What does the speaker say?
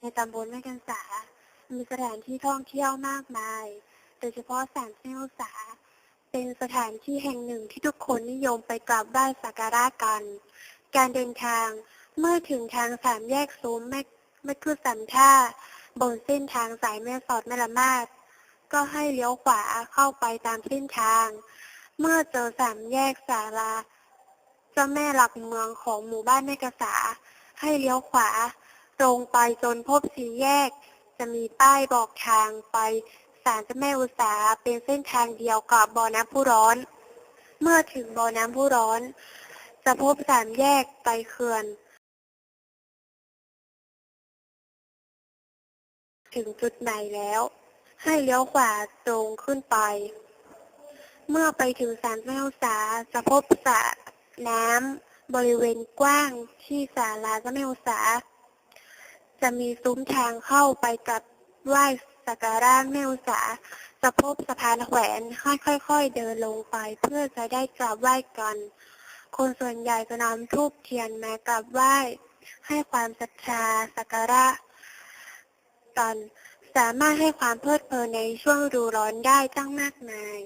ในตำบลแม่กันสา มีสถานที่ท่องเที่ยวมากมาย โดยเฉพาะศาลเจ้าสา เป็นสถานที่แห่งหนึ่งที่ทุกคนนิยมไปกราบไหว้สักการะกัน การเดินทางเมื่อถึงทางสามแยกซุ้มแม่แม่คือสันท่า บนเส้นทางสายแม่สอดแม่ละมาดก็ให้เลี้ยวขวาเข้าไปตามเส้นทาง เมื่อเจอสามแยกสาราเจ้าแม่หลักเมืองของหมู่บ้านแม่กษาให้เลี้ยวขวา ตรงไปจนพบสี่แยก จะมีป้ายบอกทางไปศาลเจ้าแม่อุษาเป็นเส้นทางเดียวกับบ่อน้ำผู้ร้อน เมื่อถึงบ่อน้ำผู้ร้อน จะพบสามแยกไปเขื่อน ถึงจุดไหนแล้ว ให้เลี้ยวขวาตรงขึ้นไป เมื่อไปถึงศาลเจ้าสาจะพบสระน้ำบริเวณกว้างที่ศาลาเจ้าแม่อุษา จะมีซุ้มทางเข้าไปกับไหว้สักการะแม่อุษาจะพบสะพานแขวนค่อยๆเดินลงไป เพื่อจะได้กราบไหว้กัน คนส่วนใหญ่จะนำธูปเทียนมากราบไหว้ ให้ความศรัทธาสักการะกัน สามารถให้ความเพลิดเพลินในช่วงฤดูร้อนได้ตั้งมากมาย